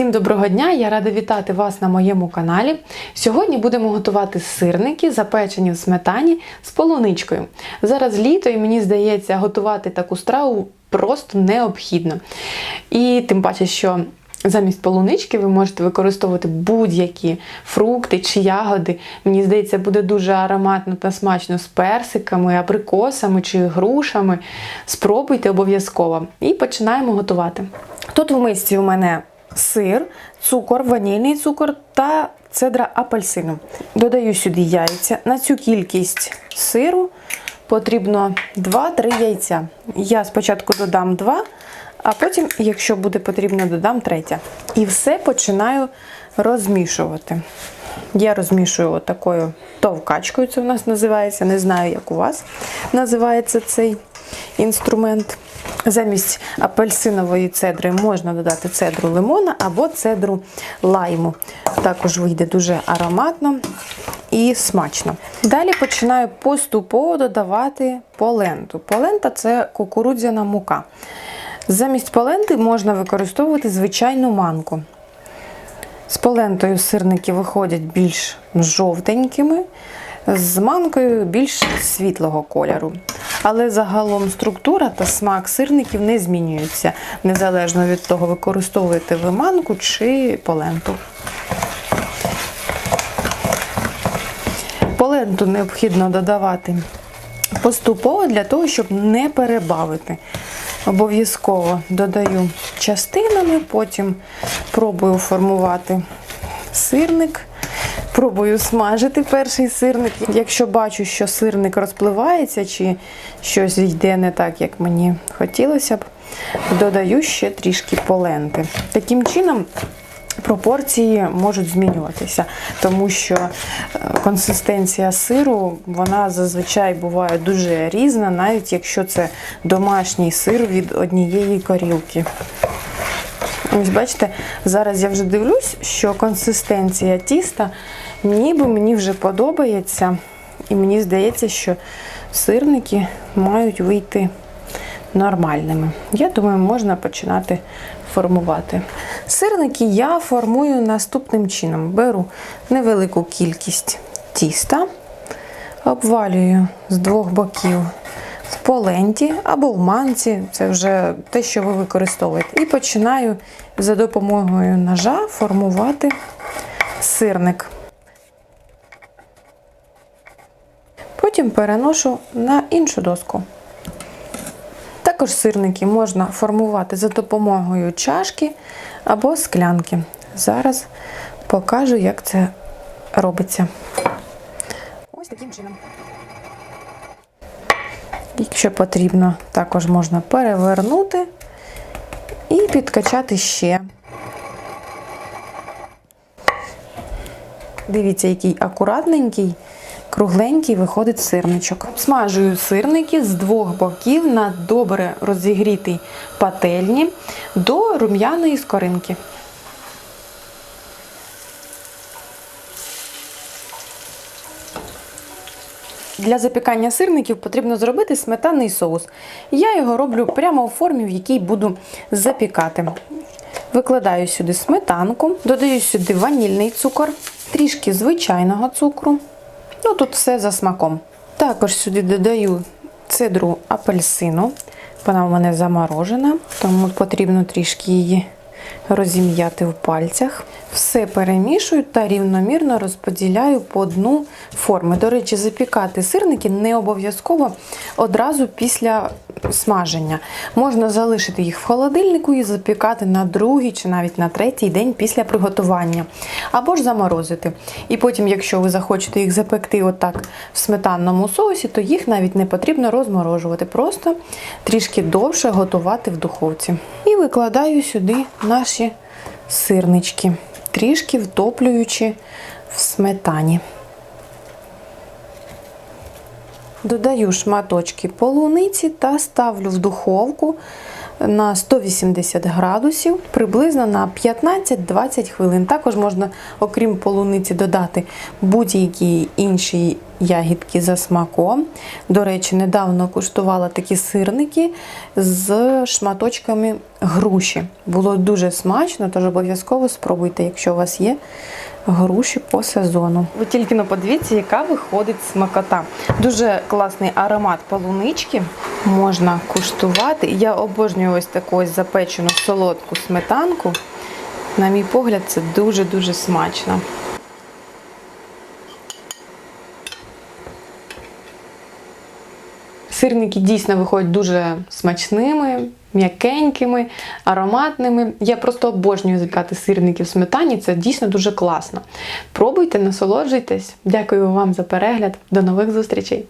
Всім доброго дня! Я рада вітати вас на моєму каналі. Сьогодні будемо готувати сирники, запечені в сметані з полуничкою. Зараз літо, і мені здається, готувати таку страву просто необхідно. І тим паче, що замість полунички ви можете використовувати будь-які фрукти чи ягоди. Мені здається, буде дуже ароматно та смачно з персиками, абрикосами чи грушами. Спробуйте обов'язково. І починаємо готувати. Тут в мисці у мене сир, цукор, ванільний цукор та цедра апельсину. Додаю сюди яйця. На цю кількість сиру потрібно 2-3 яйця. Я спочатку додам 2, а потім, якщо буде потрібно, додам третє. І все починаю розмішувати. Я розмішую такою товкачкою, це у нас називається. Не знаю, як у вас називається цей інструмент. Замість апельсинової цедри можна додати цедру лимона або цедру лайму. Також вийде дуже ароматно і смачно. Далі починаю поступово додавати поленту. Полента це кукурудзяна мука. Замість поленти можна використовувати звичайну манку. З полентою сирники виходять більш жовтенькими, з манкою більш світлого кольору. Але загалом структура та смак сирників не змінюються, незалежно від того, використовуєте ви манку чи поленту. Поленту необхідно додавати поступово для того, щоб не перебавити. Обов'язково додаю частинами, потім пробую формувати сирник. Пробую смажити перший сирник. Якщо бачу, що сирник розпливається чи щось йде не так, як мені хотілося б, додаю ще трішки поленти. Таким чином. Пропорції можуть змінюватися, тому що е, консистенція сиру вона зазвичай буває дуже різна, навіть якщо це домашній сир від однієї корілки. Ось бачите, зараз я вже дивлюсь, що консистенція тіста ніби мені вже подобається, і мені здається, що сирники мають вийти нормальними. Я думаю, можна починати формувати. Сирники я формую наступним чином: беру невелику кількість тіста, обвалюю з двох боків в поленті або в манці, це вже те, що ви використовуєте. І починаю за допомогою ножа формувати сирник. Потім переношу на іншу доску. Також сирники можна формувати за допомогою чашки або склянки. Зараз покажу, як це робиться. Ось таким чином. Якщо потрібно, також можна перевернути і підкачати ще. Дивіться, який акуратненький, кругленький виходить сирничок. Смажую сирники з двох боків на добре розігрітій пательні до рум'яної скоринки. Для запікання сирників потрібно зробити сметанний соус. Я його роблю прямо у формі, в якій буду запікати. Викладаю сюди сметанку, додаю сюди ванільний цукор, трішки звичайного цукру. Ну, тут все за смаком. Також сюди додаю цедру апельсину. Вона в мене заморожена, тому потрібно трішки її розім'яти в пальцях. Все перемішую та рівномірно розподіляю по дну форми. До речі, запікати сирники не обов'язково одразу після смаження. Можна залишити їх в холодильнику і запікати на другий чи навіть на третій день після приготування. Або ж заморозити. І потім, якщо ви захочете їх запекти отак в сметанному соусі, то їх навіть не потрібно розморожувати. Просто трішки довше готувати в духовці. Викладаю сюди наші сирнички, трішки втоплюючи в сметані. Додаю шматочки полуниці та ставлю в духовку на 180 градусів, приблизно на 15-20 хвилин. Також можна, окрім полуниці, додати будь-які інші ягідки за смаком. До речі, недавно куштувала такі сирники з шматочками груші. Було дуже смачно, тож обов'язково спробуйте, якщо у вас є груші по сезону. Ви тільки не подивіться, яка виходить смакота. Дуже класний аромат полунички. Можна куштувати. Я обожнюю ось таку ось запечену солодку сметанку. На мій погляд, це дуже-дуже смачно. Сирники дійсно виходять дуже смачними, м'якенькими, ароматними. Я просто обожнюю запікати сирники в сметані, це дійсно дуже класно. Пробуйте, насолоджуйтесь. Дякую вам за перегляд. До нових зустрічей!